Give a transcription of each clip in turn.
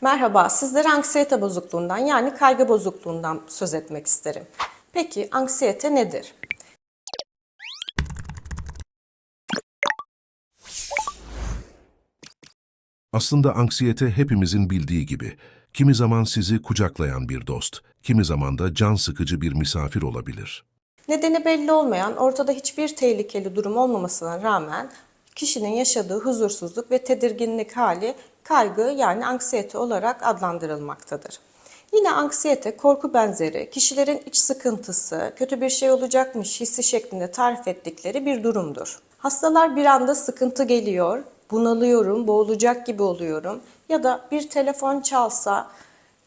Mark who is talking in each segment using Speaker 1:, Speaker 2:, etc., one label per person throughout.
Speaker 1: Merhaba, sizlere anksiyete bozukluğundan yani kaygı bozukluğundan söz etmek isterim. Peki anksiyete nedir?
Speaker 2: Aslında anksiyete hepimizin bildiği gibi, kimi zaman sizi kucaklayan bir dost, kimi zaman da can sıkıcı bir misafir olabilir.
Speaker 1: Nedeni belli olmayan, ortada hiçbir tehlikeli durum olmamasına rağmen kişinin yaşadığı huzursuzluk ve tedirginlik hali kaygı yani anksiyete olarak adlandırılmaktadır. Yine anksiyete korku benzeri, kişilerin iç sıkıntısı, kötü bir şey olacakmış hissi şeklinde tarif ettikleri bir durumdur. Hastalar bir anda sıkıntı geliyor, bunalıyorum, boğulacak gibi oluyorum ya da bir telefon çalsa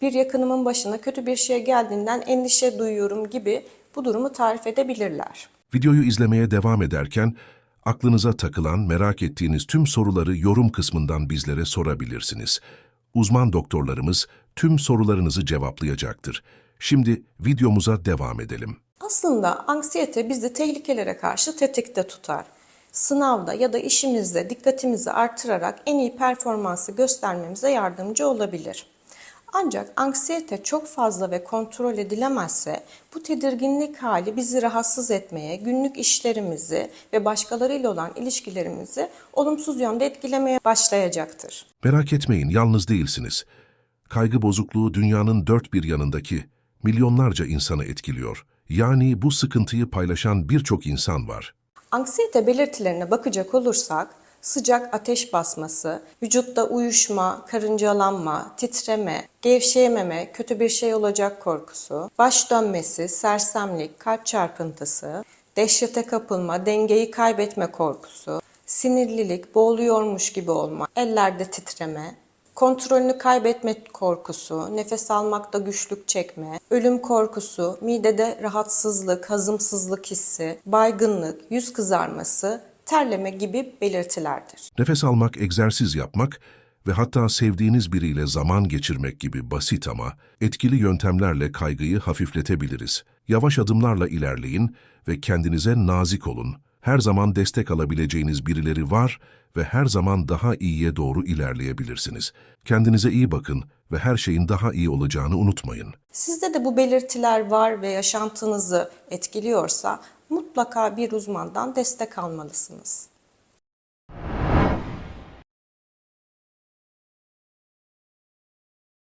Speaker 1: bir yakınımın başına kötü bir şey geldiğinden endişe duyuyorum gibi bu durumu tarif edebilirler.
Speaker 2: Videoyu izlemeye devam ederken, aklınıza takılan, merak ettiğiniz tüm soruları yorum kısmından bizlere sorabilirsiniz. Uzman doktorlarımız tüm sorularınızı cevaplayacaktır. Şimdi videomuza devam edelim.
Speaker 1: Aslında anksiyete bizi tehlikelere karşı tetikte tutar. Sınavda ya da işimizde dikkatimizi artırarak en iyi performansı göstermemize yardımcı olabilir. Ancak anksiyete çok fazla ve kontrol edilemezse bu tedirginlik hali bizi rahatsız etmeye, günlük işlerimizi ve başkalarıyla olan ilişkilerimizi olumsuz yönde etkilemeye başlayacaktır.
Speaker 2: Merak etmeyin, yalnız değilsiniz. Kaygı bozukluğu dünyanın dört bir yanındaki milyonlarca insanı etkiliyor. Yani bu sıkıntıyı paylaşan birçok insan var.
Speaker 1: Anksiyete belirtilerine bakacak olursak sıcak ateş basması, vücutta uyuşma, karıncalanma, titreme, gevşeyememe, kötü bir şey olacak korkusu, baş dönmesi, sersemlik, kalp çarpıntısı, dehşete kapılma, dengeyi kaybetme korkusu, sinirlilik, boğuluyormuş gibi olma, ellerde titreme, kontrolünü kaybetme korkusu, nefes almakta güçlük çekme, ölüm korkusu, midede rahatsızlık, hazımsızlık hissi, baygınlık, yüz kızarması, terleme gibi belirtilerdir.
Speaker 2: Nefes almak, egzersiz yapmak ve hatta sevdiğiniz biriyle zaman geçirmek gibi basit ama etkili yöntemlerle kaygıyı hafifletebiliriz. Yavaş adımlarla ilerleyin ve kendinize nazik olun. Her zaman destek alabileceğiniz birileri var ve her zaman daha iyiye doğru ilerleyebilirsiniz. Kendinize iyi bakın ve her şeyin daha iyi olacağını unutmayın.
Speaker 1: Sizde de bu belirtiler var ve yaşantınızı etkiliyorsa mutlaka bir uzmandan destek almalısınız.